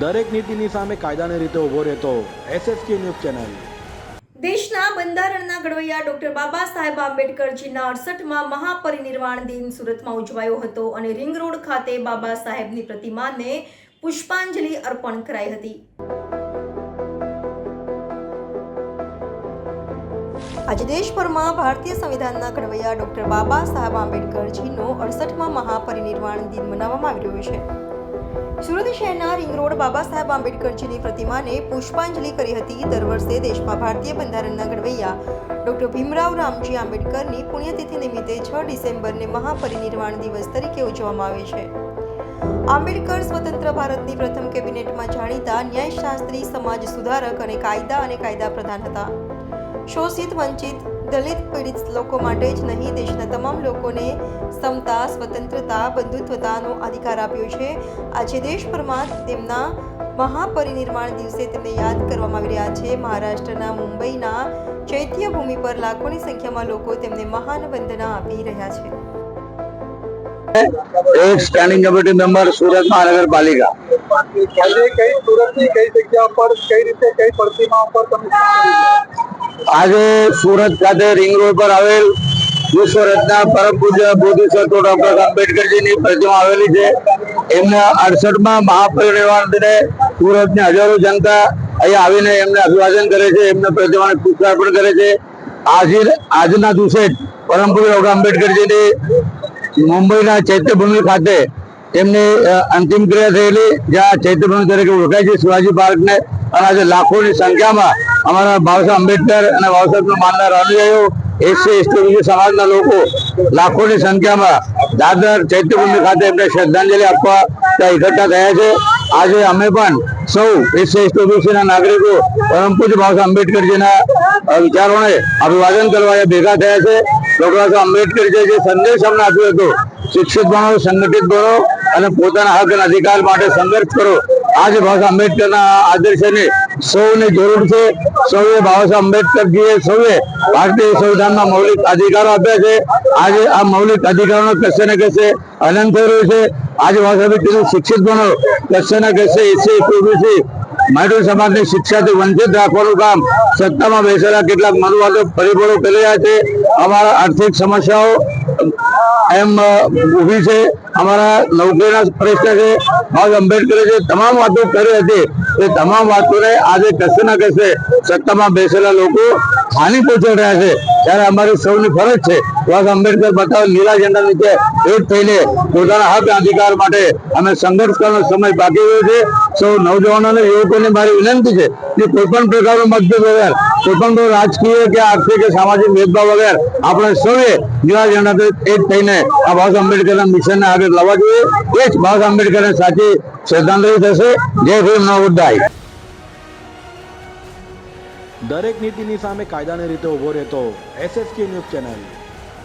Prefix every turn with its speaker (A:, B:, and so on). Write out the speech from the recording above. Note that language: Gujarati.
A: દરેક નીતિની સામે કાયદાની રીતે ઊભો રહેતો એસએસકે ન્યૂઝ ચેનલ.
B: દેશના બંધારણના ઘડવૈયા ડોક્ટર બાબા સાહેબ આંબેડકરજીના અડસઠમાં મહાપરિનિર્વાણ દિન સુરતમાં ઉજવાયો હતો અને રિંગ રોડ ખાતે બાબા સાહેબની પ્રતિમાને પુષ્પાંજલિ અર્પણ કરાઈ હતી. આજે દેશભરમાં ભારતીય સંવિધાનના ઘડવૈયા ડોક્ટર બાબા સાહેબ આંબેડકરજીનો અડસઠમાં મહાપરિનિર્વાણ દિન મનાવવામાં આવી રહ્યો છે. સુરત શહેરના રિંગ રોડ બાબા સાહેબ આંબેડકરજીની પ્રતિમાને પુષ્પાંજલિ કરી હતી દર વર્ષે દેશમાં ભારતીય બંધારણના ઘડવૈયા ડોક્ટર ભીમરાવ રામજી આંબેડકરની પુણ્યતિથિ નિમિત્તે છ ડિસેમ્બરને મહાપરિનિર્વાણ દિવસ તરીકે ઉજવવામાં આવે છે. આંબેડકર સ્વતંત્ર ભારતની પ્રથમ કેબિનેટમાં જાણીતા ન્યાયશાસ્ત્રી, સમાજ સુધારક અને કાયદા અને કાયદા પ્રધાન હતા. શોષિત, વંચિત દલિત પીડિત લોકો માટે જ નહીં દેશના તમામ લોકોને સમતા સ્વતંત્રતા બંધુત્વતાનો અધિકાર આપ્યો છે. આજે દેશભરમાં તેમના મહાપરિનિર્વાણ દિવસે તેમને યાદ કરવામાં આવી રહ્યા છે. મહારાષ્ટ્રના મુંબઈના ચૈત્ય ભૂમિ પર લાખોની સંખ્યામાં લોકો તેમને મહાન વંદના આપી રહ્યા છે.
C: એક સ્ટેન્ડિંગ કમિટી મેમ્બર સુરત મહાનગરપાલિકા.
D: આજે કઈ સુરતની કઈ જગ્યા પર કઈ રીતે કઈ પ્રતિમા ઉપર તમે?
C: આજે સુરત ખાતે રિંગ રોડ પર આવેલ વિશ્વ રત્ન પરમ પૂજ્ય બોધિસત્વ ડોક્ટર આંબેડકરજીની પ્રતિમા આવેલી છે. એમના અડસઠમાં મહાપરિનિર્વાણ દિને સુરતની હજારો જનતા અહીંયા આવીને એમને અભિવાદન કરે છે, એમને પ્રતિમાને પુષ્પાર્પણ કરે છે. આજે આજના દિવસે પરમ પૂજ્ય ડોક્ટર આંબેડકરજીની મુંબઈના ચૈત્યભૂમિ ખાતે એમની અંતિમ ક્રિયા થયેલી, જ્યાં ચૈત્યભૂમિ તરીકે ઓળખાય છે, શિવાજી પાર્કને. અને આજે લાખોની સંખ્યામાં અમારા બાબાસાહેબ આંબેડકર અને બાબાસાહેબનો માનનાર અનુયાયીઓ, એસસી, એસટી સમાજના લોકો, લાખોની સંખ્યામાં દાદર ચૈત્યભૂમિ ખાતે એમને શ્રદ્ધાંજલિ આપવા ત્યાં એકઠા થયા છે. આજે અમે પણ સૌ એસસી, એસટી, ઓબીસીના નાગરિકો, પરમ પૂજ્ય બાબાસાહેબ આંબેડકરજીના વિચારોને અભિવાદન કરવા ભેગા થયા છે. ડોક્ટર આંબેડકરજીએ જે સંદેશ અમને આપ્યો હતો, શિક્ષિત બનો સંગઠિત બનો અને પોતાના હક અધિકાર માટે સંઘર્ષ કરો. આજે બાબા સાહેબ આંબેડકરના આદર્શની સૌની જરૂર છે. સૌએ બાબા આંબેડકરજીએ સૌએ ભારતીય સંવિધાનમાં મૌલિક અધિકારો આપ્યા છે. આજે આ મૌલિક અધિકારોનો કશે ને કશે અનંત થઈ રહ્યું છે. આજે બાબા કીધું શિક્ષિત બનો. કશે ને કશે એસી ઓબીસી માઇનોર સમાજની શિક્ષાથી વંચિત રાખવાનું કામ સત્તામાં બેસેલા કેટલાક મનુવાદો પરિબળો કરી રહ્યા છે. અમારા આર્થિક સમસ્યાઓ એમ ઊભી છે. અમારા નૌકરીના પ્રશ્ન છે. બાબા આંબેડકરે જે તમામ વાતો કરી હતી એ તમામ વાતોને આજે કશે ના કશે સત્તામાં બેસેલા લોકો હાનિ પહોંચાડી રહ્યા છે. ત્યારે અમારી સૌની ફરજ છે બાબા આંબેડકર બતાવે લીલા ઝંડા નીચે એક થઈને પોતાના હક અધિકાર માટે અમે સંઘર્ષ કરવાનો સમય બાકી રહ્યો છે. સૌ નવજવાનો અને યુવકોને મારી વિનંતી છે કે કોઈ પણ પ્રકારનો મતભેદ વગર કોઈ પણ રાજકીય કે આર્થિક કે સામાજિક ભેદભાવ વગર આપણે સૌએ લીલા ઝંડા એક થઈને આ બાબા આંબેડકરના મિશનને આગળ લાવવા જોઈએ. એ જ બાબા આંબેડકરને સાચી શ્રદ્ધાંજલિ થશે. જય ભીમ નવોદય
A: દરેક નીતિની સામે કાયદાની રીતે ઊભો રહેતો એસએસકે ન્યૂઝ ચેનલ.